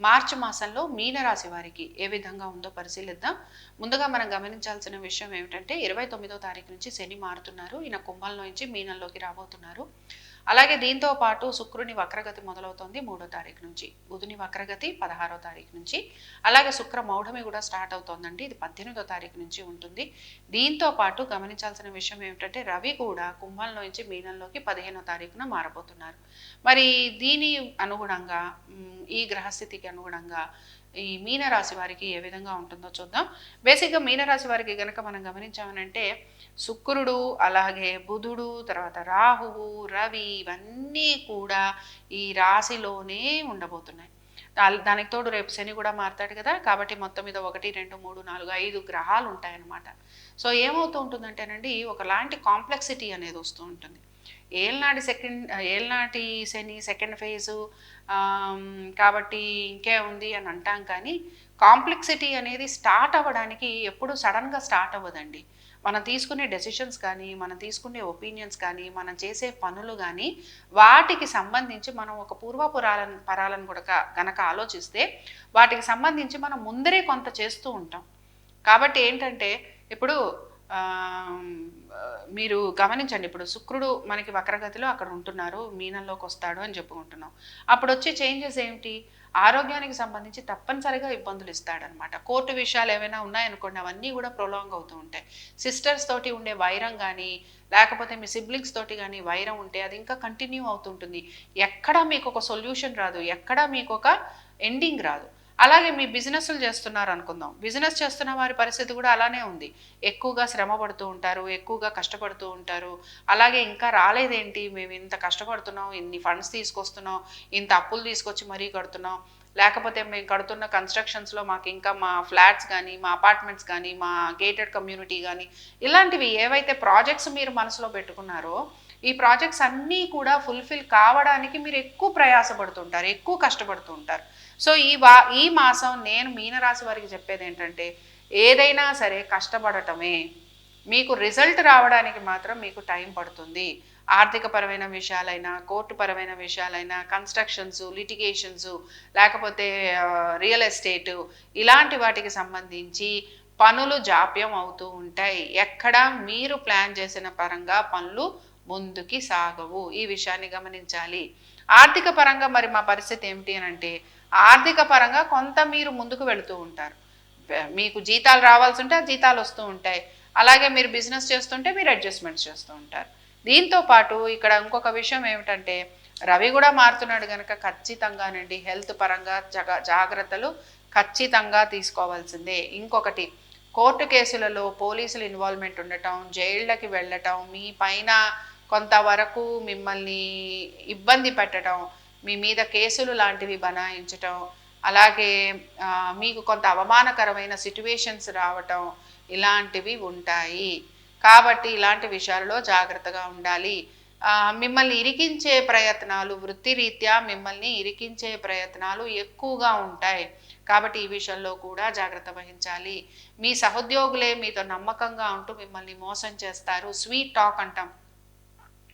మార్చి మాసంలో మీనరాశి వారికి ఏ విధంగా ఉందో పరిశీలిద్దాం. ముందుగా మనం గమనించాల్సిన విషయం ఏమిటంటే ఇరవై తొమ్మిదో తారీఖు నుంచి శని మారుతున్నారు. ఈయన కుంభంలో నుంచి మీనంలోకి రాబోతున్నారు. అలాగే దీంతో పాటు శుక్రుని వక్రగతి మొదలవుతుంది మూడో తారీఖు నుంచి బుధుని వక్రగతి పదహారో తారీఖు నుంచి. అలాగే శుక్ర మౌఢమి కూడా స్టార్ట్ అవుతోందండి ఇది పద్దెనిమిదో తారీఖు నుంచి ఉంటుంది. దీంతో పాటు గమనించాల్సిన విషయం ఏమిటంటే రవి కూడా కుంభంలో నుంచి మీనంలోకి పదిహేనో తారీఖున మారబోతున్నారు. మరి దీని అనుగుణంగా ఈ గ్రహస్థితికి అనుగుణంగా ఈ మీనరాశి వారికి ఏ విధంగా ఉంటుందో చూద్దాం. బేసిక్గా మీనరాశి వారికి గనక మనం గమనించామనంటే శుక్రుడు అలాగే బుధుడు తర్వాత రాహువు రవి ఇవన్నీ కూడా ఈ రాశిలోనే ఉండబోతున్నాయి. దా- దానికి తోడు రేపు శని కూడా మారుతాడు కదా కాబట్టి మొత్తం మీద ఒకటి రెండు మూడు నాలుగు ఐదు గ్రహాలు ఉంటాయన్నమాట. సో ఏమవుతూ ఉంటుందంటేనండి ఒకలాంటి కాంప్లెక్సిటీ అనేది వస్తూ ఉంటుంది. ఏళ్ళనాటి సెకండ్ ఏళ్ళనాటి శని సెకండ్ ఫేజు కాబట్టి ఇంకే ఉంది అని అంటాం కానీ కాంప్లెక్సిటీ అనేది స్టార్ట్ అవ్వడానికి ఎప్పుడు సడన్గా స్టార్ట్ అవ్వదండి. మనం తీసుకునే డెసిషన్స్ కానీ మనం తీసుకునే ఒపీనియన్స్ కానీ మనం చేసే పనులు కానీ వాటికి సంబంధించి మనం ఒక పూర్వపురాలను పరాలను కూడా క- ఆలోచిస్తే వాటికి సంబంధించి మనం ముందరే కొంత చేస్తూ ఉంటాం. కాబట్టి ఏంటంటే ఇప్పుడు మీరు గమనించండి ఇప్పుడు శుక్రుడు మనకి వక్రగతిలో అక్కడ ఉంటున్నారు మీనంలోకి వస్తాడు అని చెప్పుకుంటున్నాం. అప్పుడు వచ్చే చేంజెస్ ఏమిటి? ఆరోగ్యానికి సంబంధించి తప్పనిసరిగా ఇబ్బందులు ఇస్తాడనమాట కోర్టు విషయాలు ఏమైనా ఉన్నాయనుకోండి అవన్నీ కూడా ప్రొలాంగ్ అవుతూ ఉంటాయి. సిస్టర్స్ తోటి ఉండే వైరం కానీ లేకపోతే మీ సిబ్లింగ్స్ తోటి కానీ వైరం ఉంటే అది ఇంకా కంటిన్యూ అవుతుంటుంది. ఎక్కడా మీకు ఒక సొల్యూషన్ రాదు ఎక్కడా మీకు ఒక ఎండింగ్ రాదు. అలాగే మీ బిజినెస్లు చేస్తున్నారు అనుకుందాం. బిజినెస్ చేస్తున్న వారి పరిస్థితి కూడా అలానే ఉంది. ఎక్కువగా శ్రమ పడుతూ ఉంటారు ఎక్కువగా కష్టపడుతూ ఉంటారు. అలాగే ఇంకా రాలేదేంటి? మేము ఇంత కష్టపడుతున్నాం ఇన్ని ఫండ్స్ తీసుకొస్తున్నాం ఇంత అప్పులు తీసుకొచ్చి మరీ కడుతున్నాం. లేకపోతే మేము కడుతున్న కన్స్ట్రక్షన్స్లో మాకు ఇంకా మా ఫ్లాట్స్ కానీ మా అపార్ట్మెంట్స్ కానీ మా గేటెడ్ కమ్యూనిటీ కానీ ఇలాంటివి ఏవైతే ప్రాజెక్ట్స్ మీరు మనసులో పెట్టుకున్నారో ఈ ప్రాజెక్ట్స్ అన్నీ కూడా ఫుల్ఫిల్ కావడానికి మీరు ఎక్కువ ప్రయాసపడుతుంటారు ఎక్కువ కష్టపడుతూ ఉంటారు. సో ఈ వా ఈ మాసం నేను మీనరాశి వారికి చెప్పేది ఏంటంటే ఏదైనా సరే కష్టపడటమే. మీకు రిజల్ట్ రావడానికి మాత్రం మీకు టైం పడుతుంది. ఆర్థికపరమైన విషయాలైనా కోర్టుపరమైన విషయాలైనా కన్స్ట్రక్షన్స్ లిటిగేషన్స్ లేకపోతే రియల్ ఎస్టేటు ఇలాంటి వాటికి సంబంధించి పనులు జాప్యం అవుతూ ఉంటాయి. ఎక్కడ మీరు ప్లాన్ చేసిన పరంగా పనులు ముందుకి సాగవు. ఈ విషయాన్ని గమనించాలి. ఆర్థిక పరంగా మరి మా పరిస్థితి ఏమిటి అని అంటే ఆర్థిక పరంగా కొంత మీరు ముందుకు వెళుతూ ఉంటారు. మీకు జీతాలు రావాల్సి ఉంటే ఆ జీతాలు వస్తూ ఉంటాయి. అలాగే మీరు బిజినెస్ చేస్తుంటే మీరు అడ్జస్ట్మెంట్స్ చేస్తూ ఉంటారు. దీంతో పాటు ఇక్కడ ఇంకొక విషయం ఏమిటంటే రవి కూడా మారుతున్నాడు కనుక ఖచ్చితంగానండి. హెల్త్ పరంగా జగ జాగ్రత్తలు ఖచ్చితంగా తీసుకోవాల్సిందే. ఇంకొకటి కోర్టు కేసులలో పోలీసులు ఇన్వాల్వ్మెంట్ ఉండటం జైళ్ళకి వెళ్ళటం మీ పైన కొంతవరకు మిమ్మల్ని ఇబ్బంది పెట్టడం మీ మీద కేసులు లాంటివి బనాయించటం అలాగే మీకు కొంత అవమానకరమైన సిట్యువేషన్స్ రావటం ఇలాంటివి ఉంటాయి. కాబట్టి ఇలాంటి విషయాలలో జాగ్రత్తగా ఉండాలి. మిమ్మల్ని ఇరికించే ప్రయత్నాలు వృత్తిరీత్యా మిమ్మల్ని ఇరికించే ప్రయత్నాలు ఎక్కువగా ఉంటాయి. కాబట్టి ఈ విషయంలో కూడా జాగ్రత్త వహించాలి. మీ సహోద్యోగులే మీతో నమ్మకంగా ఉంటూ మిమ్మల్ని మోసం చేస్తారు. స్వీట్ టాక్ అంటాం.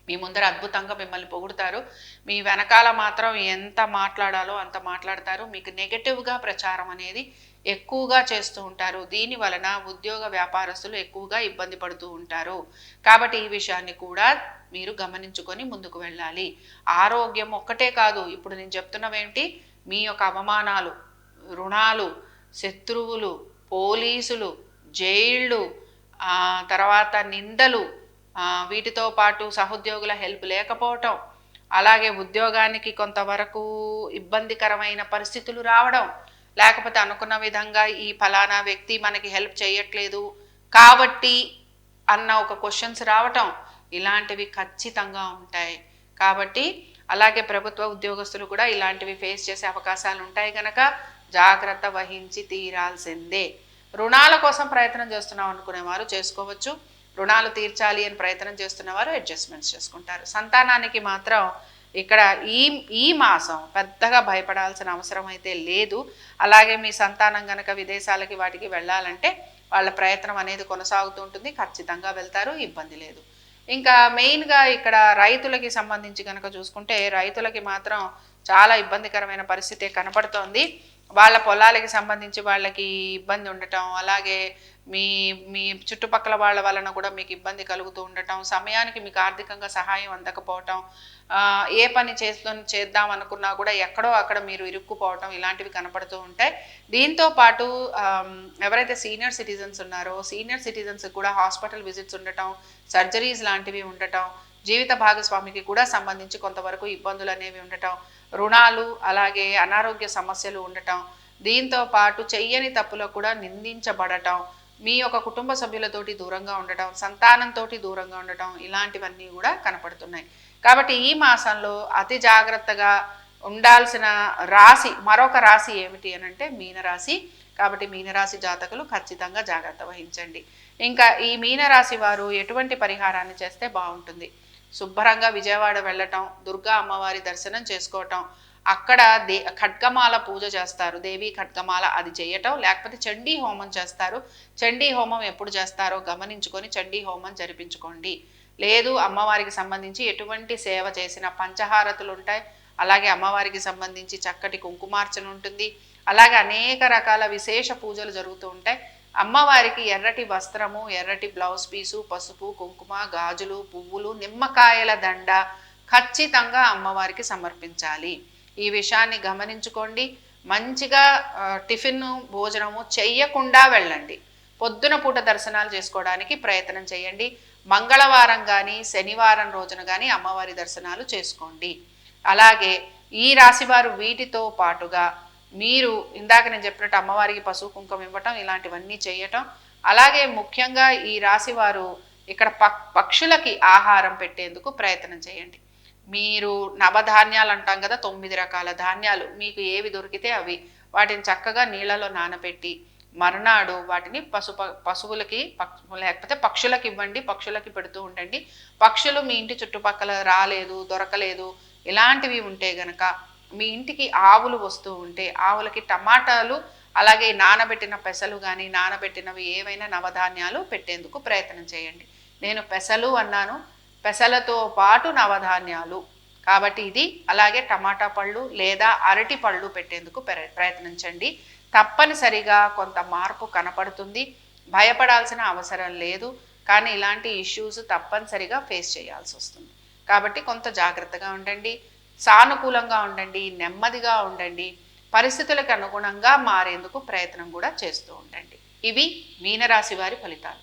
మీ ముందర అద్భుతంగా మిమ్మల్ని పొగుడుతారు. మీ వెనకాల మాత్రం ఎంత మాట్లాడాలో అంత మాట్లాడతారు. మీకు నెగటివ్గా ప్రచారం అనేది ఎక్కువగా చేస్తూ ఉంటారు. దీని వలన ఉద్యోగ వ్యాపారస్తులు ఎక్కువగా ఇబ్బంది పడుతూ ఉంటారు. కాబట్టి ఈ విషయాన్ని కూడా మీరు గమనించుకొని ముందుకు వెళ్ళాలి. ఆరోగ్యం ఒక్కటే కాదు. ఇప్పుడు నేను చెప్తున్నవేంటి? మీ యొక్క అవమానాలు రుణాలు శత్రువులు పోలీసులు జైళ్ళు తర్వాత నిందలు వీటితో పాటు సహోద్యోగుల హెల్ప్ లేకపోవటం అలాగే ఉద్యోగానికి కొంతవరకు ఇబ్బందికరమైన పరిస్థితులు రావడం లేకపోతే అనుకున్న విధంగా ఈ ఫలానా వ్యక్తి మనకి హెల్ప్ చేయట్లేదు కాబట్టి అన్న ఒక క్వశ్చన్స్ రావటం ఇలాంటివి ఖచ్చితంగా ఉంటాయి. కాబట్టి అలాగే ప్రభుత్వ ఉద్యోగస్తులు కూడా ఇలాంటివి ఫేస్ చేసే అవకాశాలు ఉంటాయి కనుక జాగ్రత్త వహించి తీరాల్సిందే. రుణాల కోసం ప్రయత్నం చేస్తున్నాం అనుకునేవారు చేసుకోవచ్చు. రుణాలు తీర్చాలి అని ప్రయత్నం చేస్తున్నవారు అడ్జస్ట్మెంట్స్ చేసుకుంటారు. సంతానానికి మాత్రం ఇక్కడ ఈ ఈ మాసం పెద్దగా భయపడాల్సిన అవసరం అయితే లేదు. అలాగే మీ సంతానం గనక విదేశాలకి వాటికి వెళ్ళాలంటే వాళ్ళ ప్రయత్నం అనేది కొనసాగుతూ ఉంటుంది. ఖచ్చితంగా వెళ్తారు ఇబ్బంది లేదు. ఇంకా మెయిన్గా ఇక్కడ రైతులకి సంబంధించి కనుక చూసుకుంటే రైతులకి మాత్రం చాలా ఇబ్బందికరమైన పరిస్థితి కనపడుతోంది. వాళ్ళ పొలాలకి సంబంధించి వాళ్ళకి ఇబ్బంది ఉండటం అలాగే మీ మీ చుట్టుపక్కల వాళ్ళ వలన కూడా మీకు ఇబ్బంది కలుగుతూ ఉండటం సమయానికి మీకు ఆర్థికంగా సహాయం అందకపోవటం ఏ పని చేస్తూ చేద్దాం అనుకున్నా కూడా ఎక్కడో అక్కడ మీరు ఇరుక్కుపోవటం ఇలాంటివి కనపడుతూ ఉంటాయి దీంతో పాటు ఎవరైతే సీనియర్ సిటిజన్స్ ఉన్నారో సీనియర్ సిటిజన్స్కి కూడా హాస్పిటల్ విజిట్స్ ఉండటం సర్జరీస్ లాంటివి ఉండటం జీవిత భాగస్వామికి కూడా సంబంధించి కొంతవరకు ఇబ్బందులు అనేవి ఉండటం రుణాలు అలాగే అనారోగ్య సమస్యలు ఉండటం దీంతో పాటు చెయ్యని తప్పులకు కూడా నిందించబడటం మీ యొక్క కుటుంబ సభ్యులతోటి దూరంగా ఉండటం సంతానంతోటి దూరంగా ఉండటం ఇలాంటివన్నీ కూడా కనపడుతున్నాయి. కాబట్టి ఈ మాసంలో అతి జాగ్రత్తగా ఉండాల్సిన రాశి మరొక రాశి ఏమిటి అని అంటే మీనరాశి. కాబట్టి మీనరాశి జాతకులు ఖచ్చితంగా జాగ్రత్త వహించండి. ఇంకా ఈ మీనరాశి వారు ఎటువంటి పరిహారాన్ని చేస్తే బాగుంటుంది? శుభ్రంగా విజయవాడ వెళ్ళటం దుర్గా అమ్మవారి దర్శనం చేసుకోవటం. అక్కడ దే ఖడ్గమాల పూజ చేస్తారు. దేవి ఖడ్గమాల అది చేయటం లేకపోతే చండీ హోమం చేస్తారు. చండీ హోమం ఎప్పుడు చేస్తారో గమనించుకొని చండీ హోమం జరిపించుకోండి. లేదు అమ్మవారికి సంబంధించి ఎటువంటి సేవ చేసిన పంచహారతులు ఉంటాయి. అలాగే అమ్మవారికి సంబంధించి చక్కటి కుంకుమార్చన ఉంటుంది. అలాగే అనేక రకాల విశేష పూజలు జరుగుతూ ఉంటాయి. అమ్మవారికి ఎర్రటి వస్త్రము ఎర్రటి బ్లౌజ్ పీసు పసుపు కుంకుమ గాజులు పువ్వులు నిమ్మకాయల దండ ఖచ్చితంగా అమ్మవారికి సమర్పించాలి. ఈ విషయాన్ని గమనించుకోండి. మంచిగా టిఫిన్ భోజనము చెయ్యకుండా వెళ్ళండి. పొద్దున పూట దర్శనాలు చేసుకోవడానికి ప్రయత్నం చేయండి. మంగళవారం కానీ శనివారం రోజున కానీ అమ్మవారి దర్శనాలు చేసుకోండి. అలాగే ఈ రాశివారు వీటితో పాటుగా మీరు ఇందాక నేను చెప్పినట్టు అమ్మవారికి పశువు కుంకుమ ఇవ్వటం ఇలాంటివన్నీ చేయటం. అలాగే ముఖ్యంగా ఈ రాశివారు ఇక్కడ పక్ పక్షులకి ఆహారం పెట్టేందుకు ప్రయత్నం చేయండి. మీరు నవధాన్యాలు అంటాం కదా తొమ్మిది రకాల ధాన్యాలు. మీకు ఏవి దొరికితే అవి వాటిని చక్కగా నీళ్ళలో నానబెట్టి మర్నాడు వాటిని పశు పశువులకి లేకపోతే పక్షులకి ఇవ్వండి పక్షులకి పెడుతూ ఉండండి. పక్షులు మీ ఇంటి చుట్టుపక్కల రాలేదు దొరకలేదు ఇలాంటివి ఉంటే గనక మీ ఇంటికి ఆవులు వస్తూ ఉంటే ఆవులకి టమాటాలు అలాగే నానబెట్టిన పెసలు కానీ నానబెట్టినవి ఏవైనా నవధాన్యాలు పెట్టేందుకు ప్రయత్నం చేయండి. నేను పెసలు అన్నాను. పెసలతో పాటు నవధాన్యాలు. కాబట్టి ఇది అలాగే టమాటా పళ్ళు లేదా అరటి పళ్ళు పెట్టేందుకు ప్ర- ప్రయత్నించండి తప్పనిసరిగా కొంత మార్పు కనపడుతుంది. భయపడాల్సిన అవసరం లేదు. కానీ ఇలాంటి ఇష్యూస్ తప్పనిసరిగా ఫేస్ చేయాల్సి వస్తుంది. కాబట్టి కొంత జాగ్రత్తగా ఉండండి. సానుకూలంగా ఉండండి నెమ్మదిగా ఉండండి పరిస్థితులకు అనుగుణంగా మారేందుకు ప్రయత్నం కూడా చేస్తూ ఉండండి. ఇవి మీనరాశి వారి ఫలితాలు.